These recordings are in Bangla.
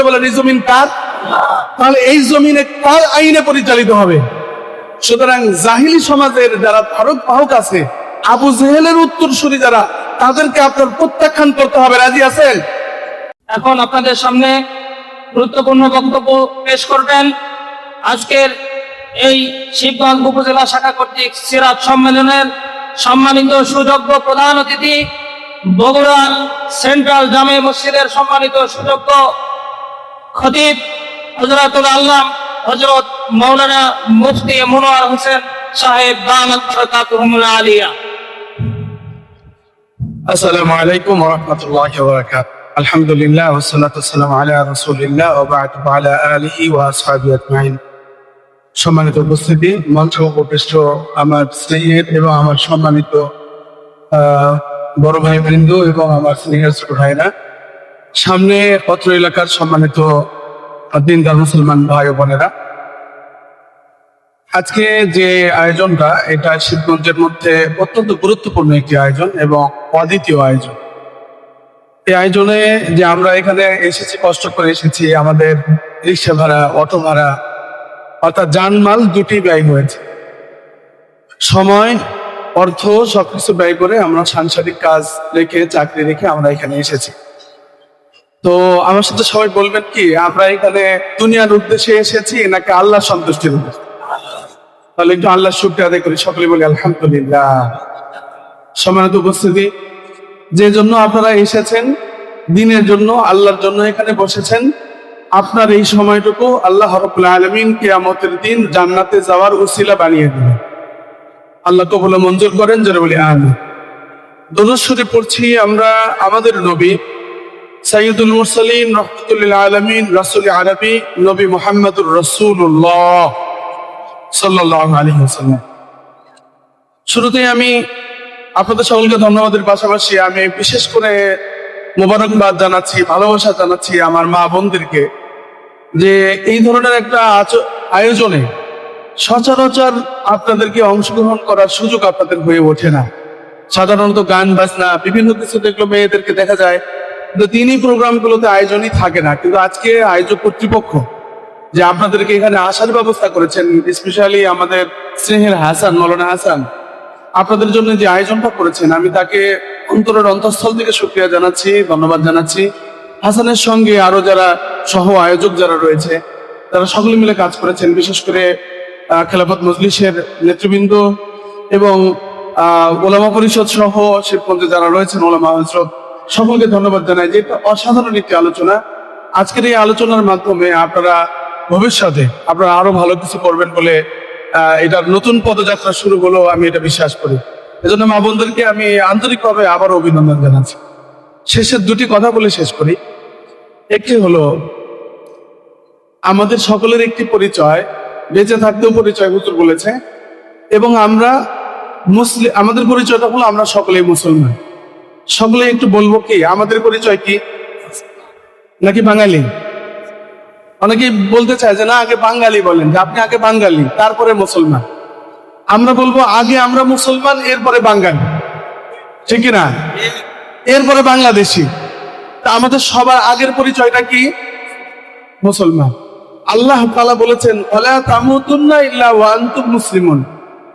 করে বলেন এই জমিন কার? তাহলে এই জমিনে কার আইনে পরিচালিত হবে? সুতরাং জাহিলি সমাজের যারা ধারক বাহক আছে, আবু জেহেলের উত্তরসূরি যারা, তাদেরকে আপনার প্রত্যাখ্যান করতে হবে। রাজি আছেন? এখন আপনাদের সামনে গুরুত্বপূর্ণ বক্তব্য পেশ করবেন। আজকের এই শিবগঞ্জ উপজেলা শাখা কর্তৃক সিরাত সম্মেলনের সম্মানিত সুযোগ্য প্রধান অতিথি, বগুড়া সেন্ট্রাল জামে মসজিদের সম্মানিত সুযোগ্য খতিব হজরতুল আল্লাহ হজরত মৌলানা মুফতি মনোয়ার হোসেন সাহেব আলিয়া। আসসালামু আলাইকুম আলহামদুলিল্লাহ আলা বা'দ সম্মানিত উপস্থিতি, মঞ্চ উপবিষ্ট আমার স্নেহের এবং আমার সম্মানিত বড় ভাই বৃন্দ এবং আমার স্নেহের ছোট ভাইরা। সামনে পত্র এলাকার সম্মানিত দিনদার মুসলমান ভাই বোনেরা, আজকে যে আয়োজনটা, এটা শিবগঞ্জের মধ্যে অত্যন্ত গুরুত্বপূর্ণ একটি আয়োজন এবং অদ্বিতীয় আয়োজন। এই আয়োজনে যে আমরা এখানে এসেছি, কষ্ট করে এসেছি, আমাদের রিক্সা ভাড়া অটো ভাড়া অর্থাৎ জানমাল দুটি ব্যয় হয়েছে। সময়, অর্থ সবকিছু ব্যয় করে আমরা সাংসারিক কাজ রেখে, চাকরি রেখে আমরা এখানে এসেছি। তো আমার সাথে সবাই বলবেন কি, আমরা এখানে দুনিয়ার উদ্দেশ্যে এসেছি নাকি আল্লাহ সন্তুষ্টির তাহলে একটু আল্লাহ শুক্রিয়া আদায় করি, সকলে বলি আলহামদুলিল্লাহ। সম্মানিত উপস্থিতি, যে জন্য আপনারা এসেছেন, দিনের জন্য, আল্লাহর জন্য এখানে বসেছেন, আপনার এই সময়টুকু আল্লাহ রব্বুল আলমিন কিয়ামতের দিন জান্নাতে যাওয়ার উসিলা বানিয়ে দিলেন আল্লাহ কবুল মঞ্জুর করেন যারা বলি আমি দরুদ পড়ছি আমরা আমাদের নবী সাইয়দুল মুরসালিন রহমতুল্লাহ আলমিন, রাসুল আরবি নবী মোহাম্মদুর রসুল্লাহ সাল্লাহ আলী হাসাল্লাম শুরুতেই আমি আপনাদের সকলকে ধন্যবাদের পাশাপাশি আমি বিশেষ করে মোবারকবাদ জানাচ্ছি, ভালোবাসা জানাচ্ছি আমার মা বোনদেরকে যে এই ধরনের একটা আয়োজনে সচরাচর আপনাদেরকে অংশগ্রহণ করার সুযোগ আপনাদের হয়ে ওঠে না। সাধারণত গান, বাজনা, বিভিন্ন কিছু দেখল মেয়েদেরকে দেখা যায়। কিন্তু তিনি প্রোগ্রামগুলোতে আয়োজনই থাকে না। কিন্তু আজকে আয়োজক কর্তৃপক্ষ যে আপনাদেরকে এখানে আসার ব্যবস্থা করেছেন স্পেশালি আমাদের স্নেহের হাসান, মৌলানা হাসান, আপনাদের জন্য যে আয়োজনটা করেছেন, আমি তাকে অন্তরের অন্তঃস্থল থেকে শুক্রিয়া জানাচ্ছি, ধন্যবাদ জানাচ্ছি। হাসানের সঙ্গে আরও যারা সহ আয়োজক যারা রয়েছে, তারা সকলে মিলে কাজ করেছেন, বিশেষ করে খেলাফত মজলিসের নেতৃবৃন্দ এবং ওলামা পরিষদ সহ শিবগঞ্জে যারা রয়েছেন, ওলামা হজরত সকলকে ধন্যবাদ জানাই যে এটা অসাধারণ একটি আলোচনা। আজকের এই আলোচনার মাধ্যমে আপনারা ভবিষ্যতে আপনারা আরও ভালো কিছু করবেন বলে এটার নতুন পদযাত্রা শুরু হলো আমি এটা বিশ্বাস করি। এজন্য মা বোনদেরকে আমি আন্তরিকভাবে আবার অভিনন্দন জানাচ্ছি। শেষের দুটি কথা বলে শেষ করি। একটি হলো, আমাদের সকলের একটি পরিচয়, বেঁচে থাকতেও পরিচয় হুজুর বলেছে, এবং আমরা মুসলিম আমাদের পরিচয়টা হলো আমরা সকলেই মুসলমান। সকলে একটু বলব কি, আমাদের পরিচয় কি? নাকি বাঙালি? অনেকে বলতে চায় যে, না, আগে বাঙালি বলেন। যে, আপনি আগে বাঙালি, তারপরে মুসলমান। আমরা বলব, আগে আমরা মুসলমান, এরপরে বাঙালি। ঠিক না এরপরে বাংলাদেশি। তা আমাদের সবার আগের পরিচয়টা কি? মুসলমান। আল্লাহ তালা বলেছেন মুসলিমুন।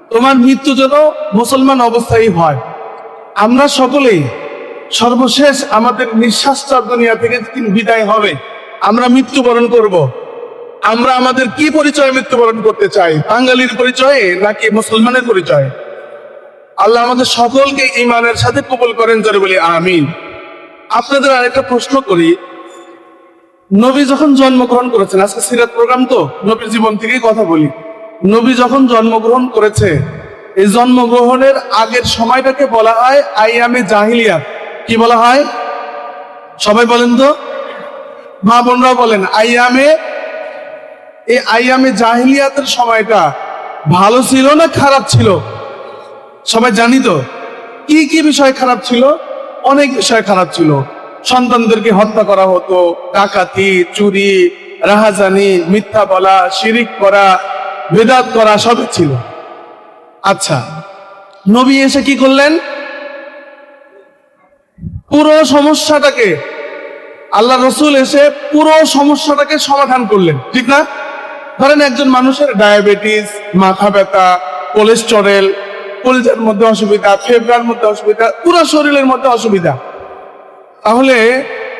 তোমার মৃত্যু যেন মুসলমান অবস্থায় হয়। আমরা সকলেই সর্বশেষ আমাদের নিঃশ্বাসটা দুনিয়া থেকে বিদায় হবে। আমরা মৃত্যুবরণ করব। আমরা আমাদের কি পরিচয় মৃত্যুবরণ করতে চাই? বাঙালির পরিচয়ে নাকি মুসলমানের পরিচয়? আল্লাহ আমাদের সকলকে ইমানের সাথে কবুল করেন, জোরে বলি, আমিন। আপনাদের আরেকটা প্রশ্ন করি। নবী যখন জন্মগ্রহণ করেছেন, আজকে সিরাত প্রোগ্রাম তো, নবীর জীবন থেকেই কথা বলি। নবী যখন জন্মগ্রহণ করেছে এই জন্মগ্রহণের আগের সময়টাকে বলা হয় আইয়ামে জাহিলিয়া। কি বলা হয়? সবাই বলেন তো? মা বোনরা বলেন আইয়ামে এই আইয়ামে জাহিলিয়াতের সময়টা ভালো ছিল না খারাপ ছিল? সবাই জানি তো? কি কি বিষয় খারাপ ছিল? অনেক বিষয় খারাপ ছিল। সন্তানদেরকে হত্যা করা হতো, ডাকাতি, চুরি, রাহাজানি, মিথ্যা বলা, শিরিক করা, বেদাত করা, সবই ছিল। আচ্ছা নবী এসে কি করলেন? পুরো সমস্যাটাকে, আল্লাহ রসুল এসে পুরো সমস্যাটাকে সমাধান করলেন, ঠিক না? ধরেন একজন মানুষের ডায়াবেটিস, মাথা ব্যথা, কোলেস্টেরল কলিজার মধ্যে অসুবিধা, ফেবরার মধ্যে অসুবিধা, পুরো শরীরের মধ্যে অসুবিধা। তাহলে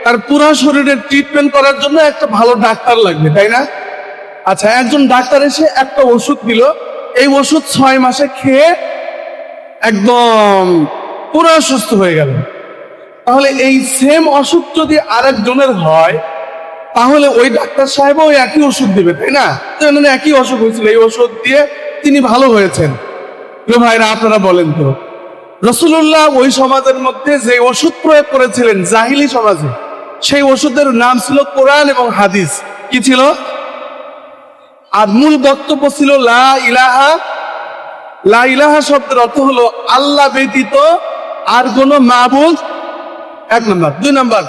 তার পুরো শরীরের ট্রিটমেন্ট করার জন্য একটা ভালো ডাক্তার লাগবে, তাই না? আচ্ছা একজন ডাক্তার এসে একটা ওষুধ দিল এই ওষুধ ছয় মাসে খেয়ে একদম পুরো সুস্থ হয়ে গেল। তাহলে এই সেম অসুখ যদি আরেকজনের হয়, তাহলে ওই ডাক্তার সাহেব ওই একই ওষুধ দিবে, তাই না? একই অসুখ হয়েছিল। এই ওষুধ দিয়ে তিনি ভালো হয়েছেন। ভাইরা, আপনারা বলেন তো রসুল্লাহ ওই সমাজের মধ্যে যে ওষুধ প্রয়োগ করেছিলেন, জাহিলি সমাজে, সেই ওষুধের নাম ছিল কোরআন এবং হাদিস। কি ছিল? আর মূল বক্তব্য ছিল লা ইলাহা লা ইলাহা শব্দের অর্থ হলো আল্লাহ ব্যতীত আর কোনো মাবুদ, এক নম্বর। দুই নম্বর,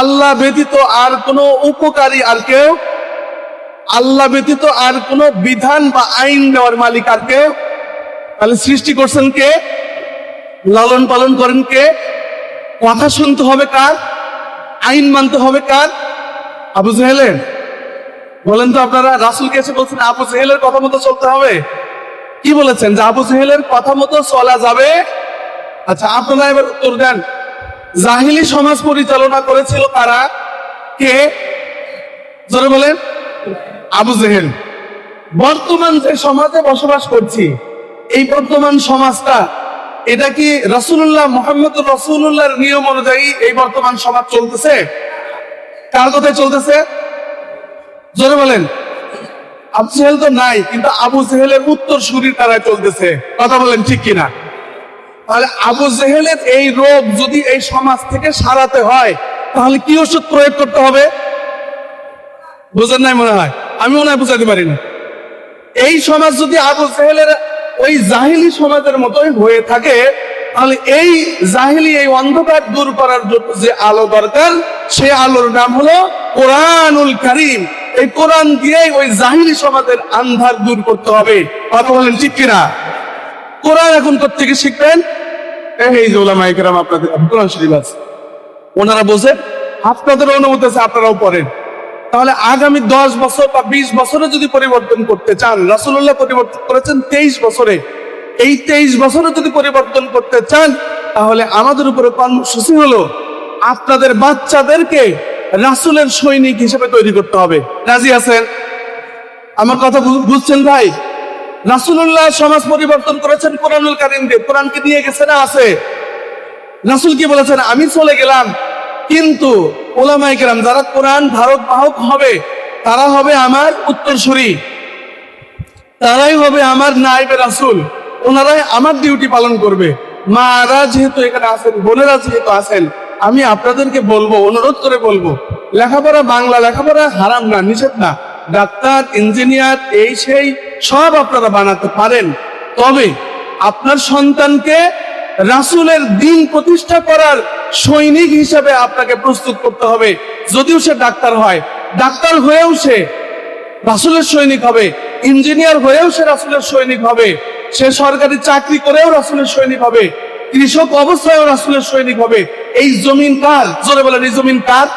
আল্লাহ ব্যতীত আর কোনো উপকারী আর কেউ, আল্লাহ ব্যতীত আর কোনো বিধান বা আইন দেওয়ার মালিক আর কেউ। তাহলে সৃষ্টি করছেন কে? লালন পালন করেন কে? কথা শুনতে হবে কার? আইন মানতে হবে কার? আবু জেহেলের। বলেন তো আপনারা রাসুলকে এসে বলছেন, আবু জেহেলের কথা মতো চলতে হবে? কি বলেছেন? যে আবু জেহেলের কথা মতো চলা যাবে? আচ্ছা আপনারা এবার উত্তর দেন। জাহিলি সমাজ পরিচালনা করেছিল তারা কে? জোরে বলেন। আবু জেহেল। বর্তমান যে সমাজে বসবাস করছি, এই বর্তমান সমাজটা, এটা কি রসুল্লাহ মোহাম্মদ রসুল্লাহর নিয়ম অনুযায়ী এই বর্তমান সমাজ চলতেছে? কার কথায় চলতেছে? জোরে বলেন। আবু জেহেল তো নাই, কিন্তু আবু জেহেলের উত্তর সুরির তারা চলতেছে। কথা বলেন ঠিক কিনা? তাহলে আবু জেহেলের এই রোগ যদি এই সমাজ থেকে সারাতে হয়, তাহলে কি ওষুধ প্রয়োগ করতে হবে? বুঝেন নাই মনে হয়? আমি মনে হয় বুঝাতে পারি না। এই সমাজ যদি আবু জেহেলের ওই জাহিলি সমাজের মতোই হয়ে থাকে, তাহলে এই জাহিলি, এই অন্ধকার দূর করার জন্য যে আলো দরকার, সে আলোর নাম হলো কোরআনুল কারিম। এই কোরআন দিয়ে ওই জাহিলি সমাজের আন্ধার দূর করতে হবে। কথা বলেন ঠিক কিনা? কোরআন এখন থেকে শিখবেন? এই যে ওলামায়ে কেরাম আপনাদের কোরআন শরীফ আছে। ওনারা বোঝেন, আপনাদের অনুমতি আছে, আপনারাও পড়েন। তাহলে আগামী দশ বছর বা বিশ বছরে যদি পরিবর্তন করতে চান রাসুল্লাহ পরিবর্তন করেছেন তেইশ বছরে। এই তেইশ বছরে যদি পরিবর্তন করতে চান, তাহলে আমাদের উপরে কর্মসূচি হলো আপনাদের বাচ্চাদেরকে রাসুলের সৈনিক হিসেবে তৈরি করতে হবে। রাজি আছেন? আমার কথা বুঝছেন ভাই? রাসুল্লাহ সমাজ পরিবর্তন করেছেন কোরআনুল কারিম দিয়ে কোরআনকে নিয়ে গেছে না আছে? রাসুল কি বলেছেন? আমি চলে গেলাম। কিন্তু ওলামাই কেরাম যারা কোরআন ভারত বাহক হবে, তারা হবে আমার উত্তরসূরি। তারাই হবে আমার নাইবে রাসুল। ওনারাই আমার ডিউটি পালন করবে। মারা যেহেতু এখানে আছেন, বোনেরা যেহেতু আছেন আমি আপনাদেরকে বলব, অনুরোধ করে বলব, লেখাপড়া বাংলা, লেখাপড়া হারাম না, নিষেধ না। ডাক্তার, ইঞ্জিনিয়ার, এই সেই সব আপনারা বানাতে পারেন। তবে আপনার সন্তানকে রাসুলের দিন প্রতিষ্ঠা করার সৈনিক হিসেবে আপনাকে প্রস্তুত করতে হবে, যদিও সে ডাক্তার হয়। ডাক্তার হয়েও সে রাসুলের সৈনিক হবে, ইঞ্জিনিয়ার হয়েও সে রাসুলের সৈনিক হবে, সে সরকারি চাকরি করেও রাসুলের সৈনিক হবে। কৃষক অবস্থায়ও রাসুলের সৈনিক হবে। এই জমিন কার? জোরে বলেন, এই জমিন কার?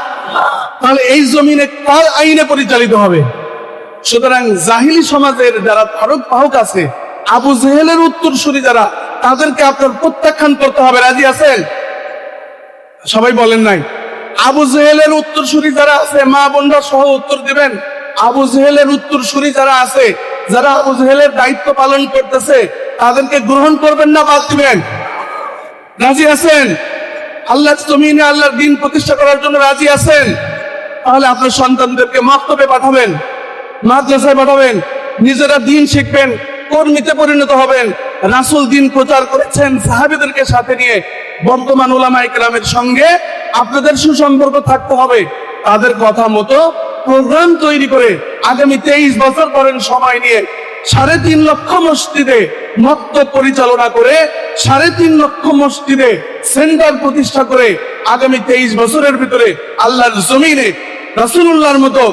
তাহলে এই জমিনে কার আইনে পরিচালিত হবে? সুতরাং জাহিলি সমাজের যারা ধারক বাহক আছে, আবু জেহেলের উত্তরসূরি যারা, তাদেরকে আপনার প্রত্যাখ্যান করতে হবে। রাজি আছেন? সবাই বলেন নাই। আবু জেহেলের উত্তরসূরি যারা আছে, মা বোনরা সহ উত্তর দিবেন। আবু জেহেলের উত্তরসূরি যারা আছে, যারা আবু জেহেলের দায়িত্ব পালন করতেছে, তাদেরকে গ্রহণ করবেন না, বাদ দিবেন। রাজি আছেন? আল্লাহ জমিনে আল্লাহর দিন প্রতিষ্ঠা করার জন্য রাজি আছেন? তাহলে আপনার সন্তানদেরকে মক্তবে পাঠাবেন, মাদ্রাসায় পাঠাবেন, নিজেরা দিন শিখবেন, কর্মীতে পরিণত হবেন। রাসুল দিন প্রচার করেছেন সাহাবিদেরকে সাথে নিয়ে। বর্তমান ওলামা ইকরামের সঙ্গে আপনাদের সুসম্পর্ক থাকতে হবে। তাদের কথা মতো প্রোগ্রাম তৈরি করে আগামী তেইশ বছর পরের সময় নিয়ে সাড়ে তিন লক্ষ মসজিদে মক্ত পরিচালনা করে, সাড়ে তিন লক্ষ মসজিদে সেন্টার প্রতিষ্ঠা করে আগামী তেইশ বছরের ভিতরে আল্লাহর জমিনে রাসুল্লাহর মতো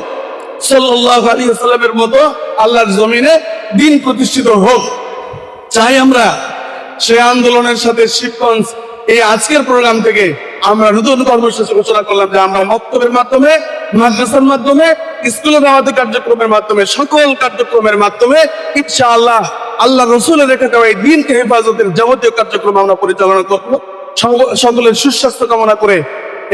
সাল্লাহ আলী সাল্লামের মতো আল্লাহর জমিনে দিন প্রতিষ্ঠিত হোক। চাই আমরা সেই আন্দোলনের সাথে শিবগঞ্জ এই আজকের প্রোগ্রাম থেকে আমরা নতুন কর্মসূচি ঘোষণা করলাম যে আমরা মক্তবের মাধ্যমে, মাদ্রাসার মাধ্যমে স্কুলে দাওয়াতি কার্যক্রমের মাধ্যমে, সকল কার্যক্রমের মাধ্যমে ইচ্ছা আল্লাহ রসুলের রেখে দেওয়া এই দিনকে হেফাজতের যাবতীয় কার্যক্রম আমরা পরিচালনা করব। সকলের সুস্বাস্থ্য কামনা করে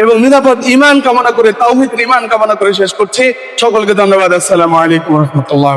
এবং নিরাপদ ইমান কামনা করে তাওহিদ ইমান কামনা করে শেষ করছি। সকলকে ধন্যবাদ। আসসালামু আলাইকুম রহমতুল্লাহ।